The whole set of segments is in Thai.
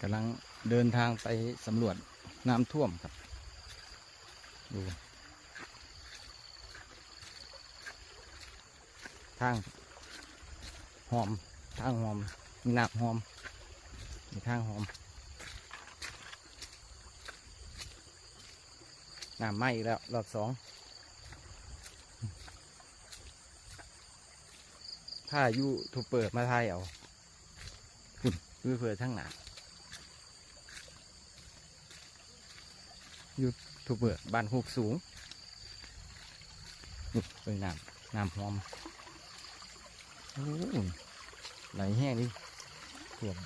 กำลังเดินทางไปสำรวจน้ำท่วมครับ ดู ทางหอม ทางหอมมีน้ำหอมมีทางหอมน้ำไหม้อีกแล้วรอบสอง ถ้ายูทูบเปิดมาไทยเอาคุณยูเปิดทั้งหนา ยูทูบเปิดบ้านหูกสูงนี่เป็นน้ำน้ำหอมโอ้ไหลแห้งดิท่วม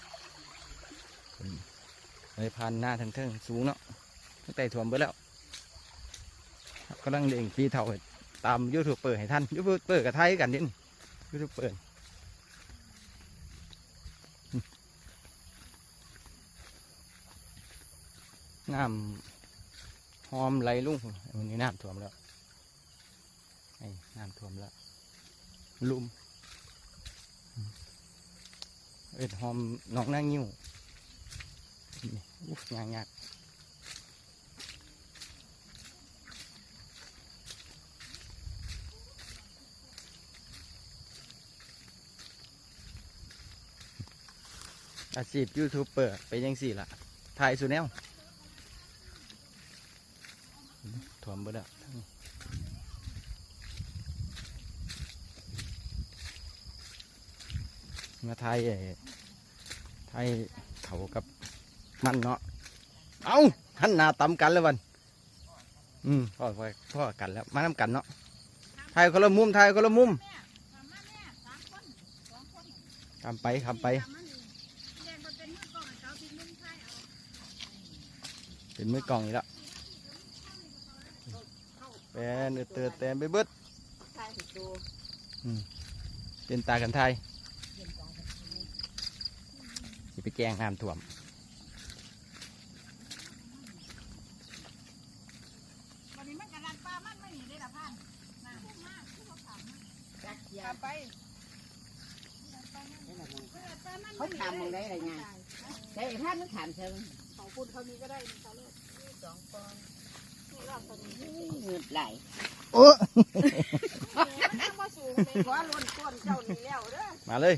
เป็นไหลพันหน้าทั้งเทิงสูงเนาะตั้งแต่ท่วมไปแล้วกำลังเล่งฟีเท่าตามยูทูบเปิดให้ท่านยูทูบเปิดกับไทยกันนิดยูทูบเปิดน้ำ หอมไหลลุ่งวันนี้น้ำท่วมแล้วไอ้น้ำท่วมแล้วลุ่มเอ็ดหอมนอกนางิ้วนี่อุ๊ยยากยากอาชีพยูทูบเบอร์ไปยังสี่ละถ่ายสุดแนว ถ่มเบิดแล้วทั้งนี้มาไทยไอ้ไทยเขากับมันเนาะ เอาหันหน้าตำกันเลยวัน อืมพ่อพ่อพ่อกันแล้ว มานำกันเนาะ ไทยคนละมุม ไทยคนละมุมทำไปทำไป เป็นมือกล่องอีกแล้ว นเตือแตนไปเบิดใช่ถูกตัวเป็นตากันไทยสิไปแกล้งน้ำท่วมวันนี้มันกระดันปลามันไม่หนีได้ละพันน่ะมากผู้เขาถามจักยาไปเขาถามมึงได้อะไรไงใช่ท่านมันถามเชิงของคุณเขามีก็ได้มีเขาเลิกสองปอนนี่รอบตอนนี้ เงือดไหลโอ้น้ำมาสูงเลยว่าล้นก้นเจ้านี่แล้วเด้อมาเลย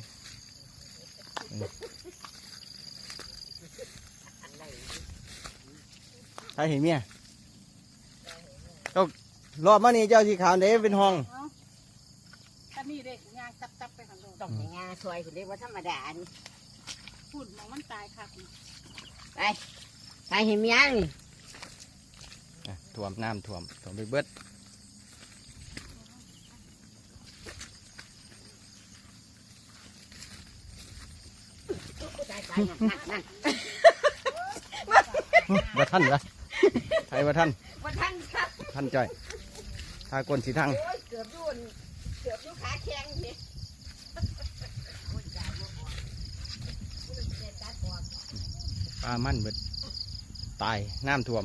ใครเห็นเมียเจ้ารอบมานี่เจ้าสีขาวเด้เป็นห้องถ้านี่เด็กยางจับจับไปข้างโน้นต้องให้งาช่วยคุณเรียกว่าธรรมดานี่พูดมองมันตายครับใครเห็นยังนี่อะ ท่วมน้ำท่วมท่วมไปเบิดตายตายนั่นนั่นนั่นว่าท่านละไทยว่าท่านว่าท่านครับท่านจ้อยทากลสีทังโอ้ยเกือบยุ่นเกือบยุ่ขาแข็งนี่โอ้ยจ่ายบ่ออกโอ้ยเจ็บตัดออกปลามันเบิดตายน้ำท่วม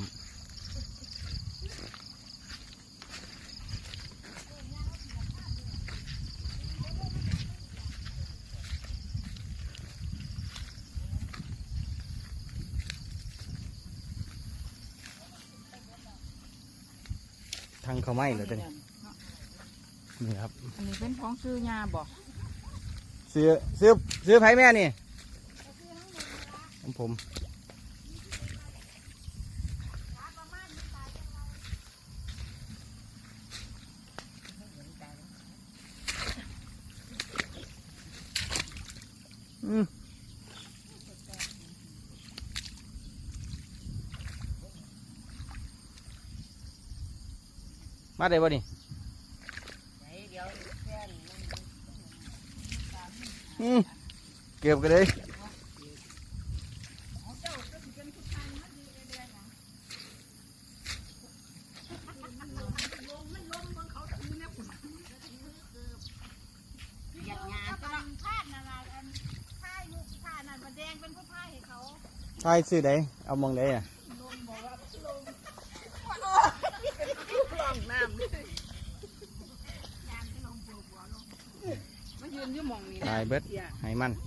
ทางเขาไหม้เลยตัวนี้นี่ครับ อันนี้เป็นของซื้อยาบอกเสื้อเสื้อเสื้อไผ่แม่นี่ของผมอืม มาได้บ่นี่ ไหนเดี๋ยวเพื่อน อืมเก็บกันเลย เหยียบงา ถ้า ก็ เป็นผ้านั่นน่ะอันผ้าอยู่ผ้านั่นมาแดงเป็นผู้ผ้าให้เขา ใช่ซื้อไดเอามองไดอ่ะ มันยืนอยู่หมองนี้ตายเบิดเสียให้มันเอาไอ้แดง